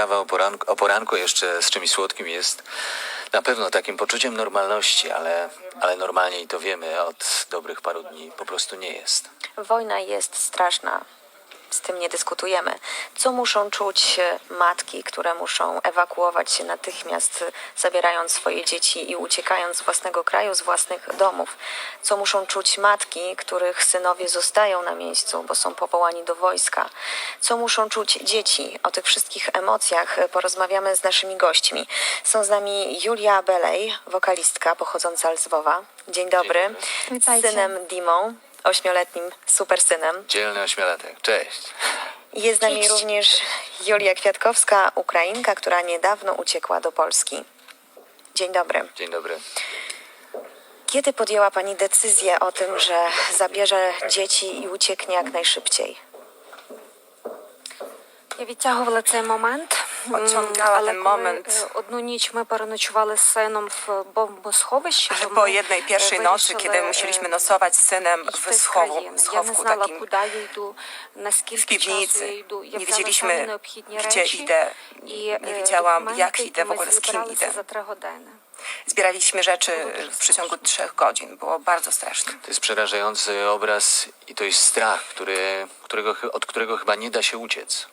kawa o poranku, o poranku jeszcze z czymś słodkim jest na pewno takim poczuciem normalności, ale, ale normalnie i to wiemy od dobrych paru dni po prostu nie jest. Wojna jest straszna. Z tym nie dyskutujemy. Co muszą czuć matki, które muszą ewakuować się natychmiast, zabierając swoje dzieci i uciekając z własnego kraju, z własnych domów? Co muszą czuć matki, których synowie zostają na miejscu, bo są powołani do wojska? Co muszą czuć dzieci? O tych wszystkich emocjach porozmawiamy z naszymi gośćmi. Są z nami Julia Belej, wokalistka pochodząca z Lwowa. Dzień dobry. dobry. Z synem Dimą, ośmioletnim supersynem. Dzielny ośmiolatek, cześć. Jest z nami Cześć. również Julia Kwiatkowska, Ukrainka, która niedawno uciekła do Polski. Dzień dobry. Dzień dobry. Kiedy podjęła Pani decyzję o tym, że zabierze dzieci i ucieknie jak najszybciej? Я відтягувала цей момент, м, Odciągała але ten коли moment. е, одну ніч ми переночували з сином в бомбосховищі. Ale то po ми, jednej е, pierwszej nocy, вирішили, kiedy е, musieliśmy nosować z synem w йти з schowu, країни. Я не schowku знала, takim куди я йду, w наскільки часу я piwnicy. йду. Я Nie взяла самі wiedzieliśmy, необхідні gdzie речі idę. і Nie е, wiedziałam, документи, jak і idę, w ми ogóle z kim зібралися idę. за три години. Zbieraliśmy rzeczy w przeciągu trzech godzin. Było bardzo straszne. To jest przerażający obraz i to jest strach, który, którego, chy- od którego chyba nie da się uciec.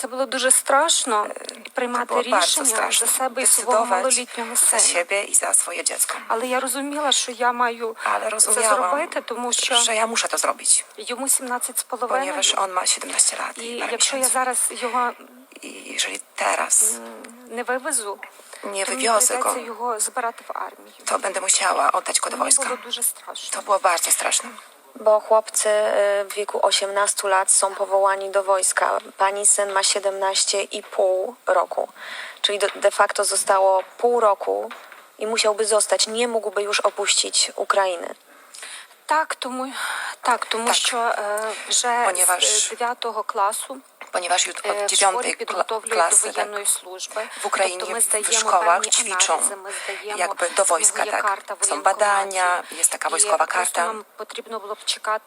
Це було дуже страшно To приймати рішення за себе і свого малолітнього сина. i za swoje dziecko. Але я розуміла, що я маю це зробити, тому що że ja muszę to zrobić, йому 17 з половиною. ponieważ on ma 17 lat І якщо я зараз його I jeżeli teraz не вивезу, nie wywiozę go, його збирати в армію. to będę musiała oddać go do wojska. було дуже страшно. To było bardzo straszne. Bo chłopcy y, w wieku 18 lat są powołani do wojska. Pani syn ma 17,5 roku, czyli de, de facto zostało pół roku i musiałby zostać, nie mógłby już opuścić Ukrainy. Так, тому, так, тому Так. що е, вже Ponieważ- з 9 класу ponieważ od dziewiątej klasy tak, w Ukrainie w szkołach ćwiczą jakby do wojska, tak? Są badania, jest taka wojskowa karta. Potrzebno było czekać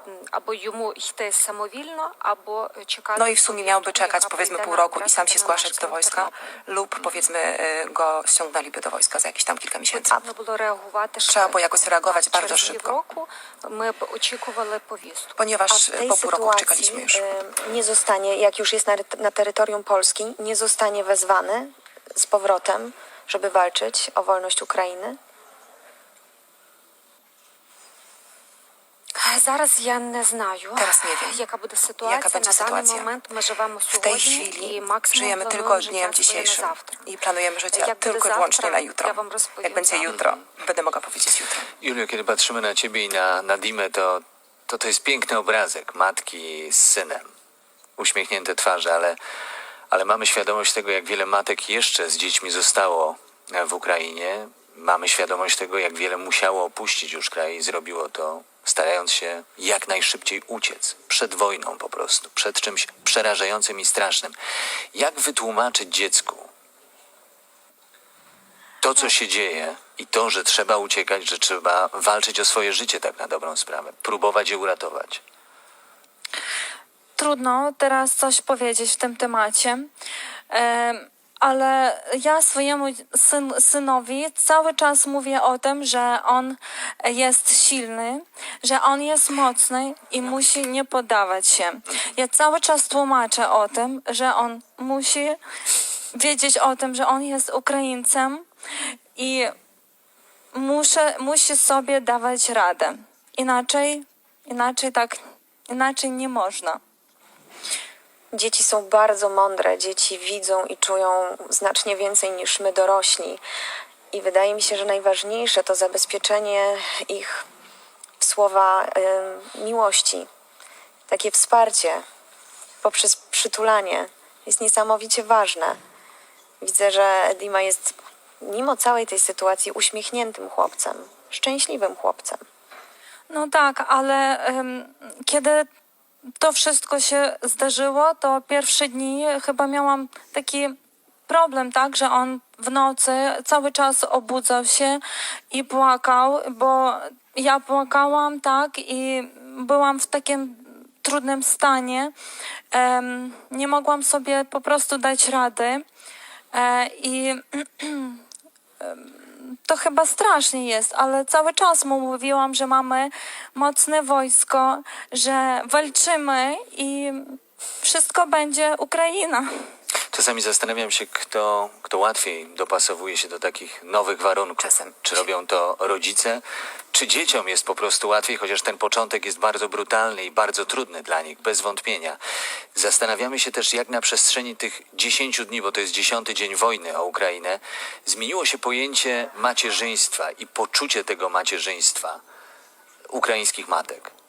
б чекати е, або йому йти самовільно, або чекати. No i w sumie miałby czekać яка powiedzmy прийде pół на roku i sam się адресу zgłaszać do нашого wojska Тернополя. lub powiedzmy y, go ściągnęliby do wojska za jakieś tam kilka miesięcy. Потрібно було реагувати Trzeba było jakoś reagować Так, bardzo через szybko. півроку ми б очікували повістку. A Ponieważ w y, tej po pół roku sytuacji czekaliśmy już. y, nie zostanie, jak już jest na, na terytorium Polski, nie zostanie wezwany z powrotem, żeby walczyć o wolność Ukrainy? Зараз я не знаю, Teraz nie wiem, яка буде ситуація. jaka będzie на даний sytuacja. момент ми живемо W tej сьогодні і chwili максимум żyjemy плануємо tylko життя dniem своє на dzisiejszym завтра. i planujemy życie Jak będzie tylko i wyłącznie zawtra, na jutro. ja wam rozpowiem Jak będzie zawтра. jutro, będę mogła powiedzieć jutro. Julio, kiedy patrzymy na ciebie i na, na Dimę, to, to to jest piękny obrazek matki z synem. Uśmiechnięte twarze, ale, ale mamy świadomość tego, jak wiele matek jeszcze z dziećmi zostało e, w Ukrainie. Mamy świadomość tego, jak wiele musiało opuścić już kraj i zrobiło to, starając się jak najszybciej uciec przed wojną po prostu, przed czymś przerażającym i strasznym. Jak wytłumaczyć dziecku, to, co się dzieje i to, że trzeba uciekać, że trzeba walczyć o swoje życie tak na dobrą sprawę, próbować je uratować. Trudno teraz coś powiedzieć w tym temacie, em, ale ja swojemu syn, synowi cały czas mówię o tym, że on jest silny, że on jest mocny i musi nie poddawać się. Ja cały czas tłumaczę o tym, że on musi wiedzieć o tym, że on jest Ukraińcem i muszę, musi sobie dawać radę. Inaczej, inaczej tak, inaczej nie można. Dzieci są bardzo mądre, dzieci widzą i czują znacznie więcej niż my dorośli. I wydaje mi się, że najważniejsze to zabezpieczenie ich w słowa y, miłości. Takie wsparcie poprzez przytulanie jest niesamowicie ważne. Widzę, że Dima jest mimo całej tej sytuacji uśmiechniętym chłopcem, szczęśliwym chłopcem. No tak, ale em, kiedy to wszystko się zdarzyło, to pierwsze dni chyba miałam taki problem, tak, że on w nocy cały czas obudzał się i płakał, bo ja płakałam, tak, i byłam w takim trudnym stanie. Nie mogłam sobie po prostu dać rady. E, I to chyba strasznie jest, ale cały czas mu mówiłam, że mamy mocne wojsko, że walczymy i wszystko będzie Ukraina. Czasami zastanawiam się, kto, kto łatwiej dopasowuje się do takich nowych warunków. Czasem. Czy robią to rodzice, czy dzieciom jest po prostu łatwiej, chociaż ten początek jest bardzo brutalny i bardzo trudny dla nich, bez wątpienia. Zastanawiamy się też, jak na przestrzeni tych 10 dni, bo to jest dziesiąty dzień wojny o Ukrainę, zmieniło się pojęcie macierzyństwa i poczucie tego macierzyństwa ukraińskich matek.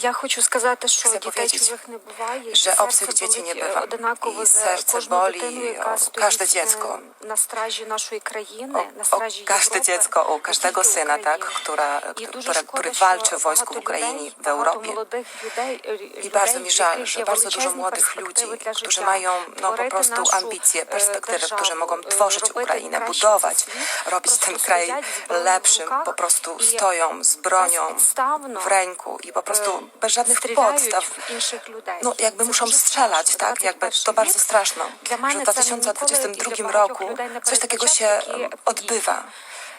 Я хочу сказати, що Chcę дітей powiedzieć, чужих не буває, і że серце obcych dzieci nie болить, е, bywa. одинаково I за serce кожну boli дитину, o яка każde стоїть dziecko. е, на стражі нашої країни, O, на o стражі każde Європи, dziecko, u не każdego тільки syna, tak, України. która, І дуже która, шкода, który що walczy w wojsku w багато Ukrainie, людей, w багато Europie. молодих людей, е, I людей, bardzo mi в żal, яких że є bardzo dużo величезні młodych перспективи ludzi, для którzy життя, mają no, po творити prostu нашу, ambicje, е, perspektywy, którzy державу, mogą е, tworzyć робити Ukrainę, краще budować, цей світ, robić просто ten kraj стоять з зброєю в lepszym, руках po prostu і stoją z bronią безпідставно, w ręku i po no, po prostu bez żadnych podstaw. No jakby muszą strzelać, tak? Jakby to bardzo straszne, że w 2022 roku coś takiego się odbywa.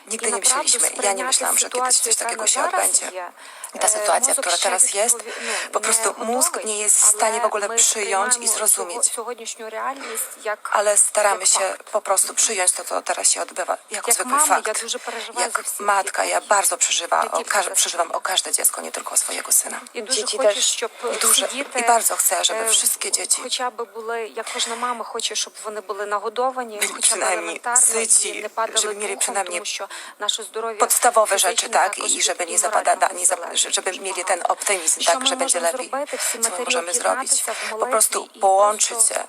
Nigdy nie myśleliśmy, ja nie myślałam, że kiedyś coś takiego się odbędzie. є, I ta е, sytuacja, мозок która ще teraz jest, відпові- ну, po не prostu mózg готовий, nie jest w але stanie w ogóle ми przyjąć i сприймаємо zrozumieć. сього- сьогоднішню реальність як, Ale staramy як się факт. po prostu przyjąć to, co teraz się odbywa, jako Jak zwykły mama, fakt. ja dużo переживаю za Jak wszystkich matka, ja bardzo przeżywa, Jakie o, każ- teraz- przeżywam o każde dziecko, nie tylko o swojego syna. І дуже Діти хочу, теж щоб І дуже- всі діти, і bardzo chcę, żeby е, wszystkie dzieci хоча б були, як кожна мама хоче, щоб вони були нагодовані, Byli хоча б przynajmniej елементарно, syci, і не падали żeby mieli духом, przynajmniej тому що наше здоров'я podstawowe rzeczy, фізичне tak? також I żeby nie від zapada, da, морального nie zap, залежить żeby mieli ten optymizm, tak, że będzie lepiej. Co my możemy zrobić? Po prostu połączyć się.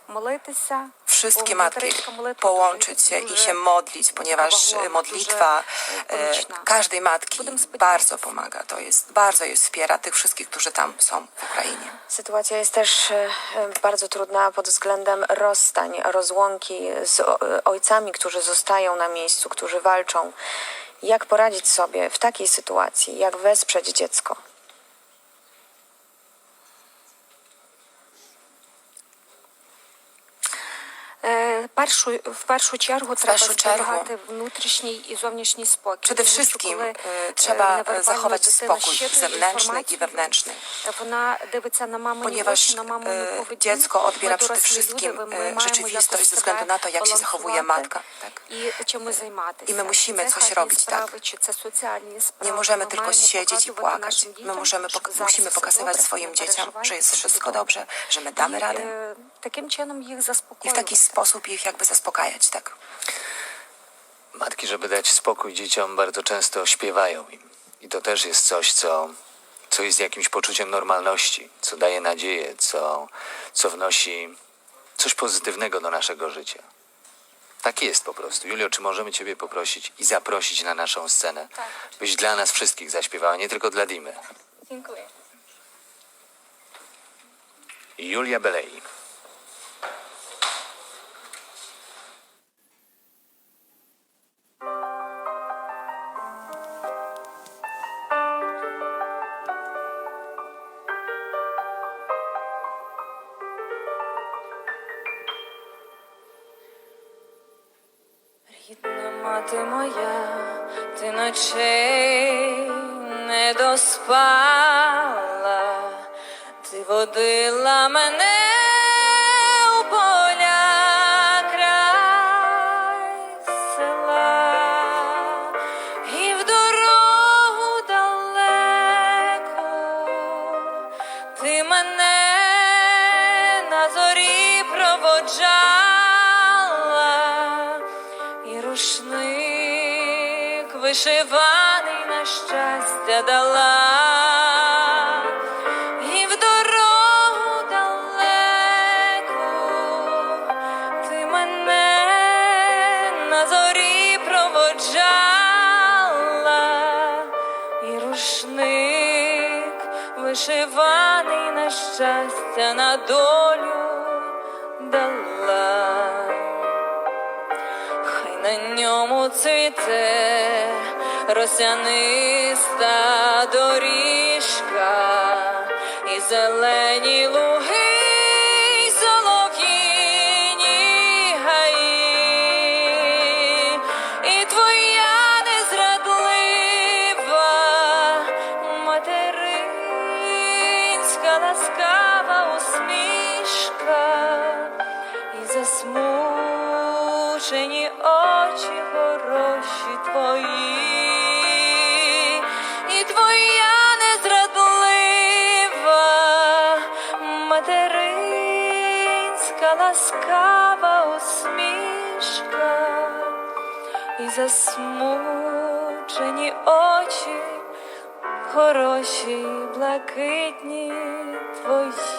Wszystkie matki połączyć się i się modlić, ponieważ e, modlitwa e, e, każdej matki bardzo pomaga. To jest, bardzo je wspiera tych wszystkich, którzy tam są w Ukrainie. Sytuacja jest też bardzo trudna pod względem rozstań, rozłąki z ojcami, którzy zostają na miejscu, którzy walczą. Jak poradzić sobie w takiej sytuacji? Jak wesprzeć dziecko? Першу, в першу чергу треба першу чергу зберігати внутрішній і зовнішній спокій. Przede Тому що wszystkim коли, e, е, trzeba невербально zachować дитина spokój щитує zewnętrzny i інформацію, wewnętrzny. Вона дивиться на мамині Ponieważ очі, на мамину e, поведінку. dziecko odbiera Ми przede дорослі wszystkim люди, ми e, маємо rzeczywistość якось ze względu себе na to, jak się zachowuje балансувати matka. Tak? І чимось займатися. I my musimy Це coś хатні robić, справи, tak? чи це соціальні справи. Nie możemy Ми tylko маємо siedzieć i показувати płakać. нашим My дітям, możemy, що pok- зараз musimy все pokazywać добре, swoim не dzieciom, переживайте, że jest все wszystko буде dobrze, że my damy І, radę. е, Таким чином їх I w заспокоювати. taki sposób ich jakby zaspokajać, tak? Matki, żeby dać spokój dzieciom, bardzo często śpiewają im. I to też jest coś, co, co jest jakimś poczuciem normalności, co daje nadzieję, co, co wnosi coś pozytywnego do naszego życia. Tak jest po prostu. Julio, czy możemy Ciebie poprosić i zaprosić na naszą scenę, byś dla nas wszystkich zaśpiewała, nie tylko dla Dimy. Dziękuję. Julia Belei. Мати моя, ти ночей не доспала, ти водила мене вишиваний на щастя дала, і в дорогу далеку ти мене на зорі проводжала, і рушник вишиваний на щастя на долю дала. На ньому цвіте росяниста доріжка і зелені луги, материнська ласкава усмішка і засмучені очі хороші, блакитні твої.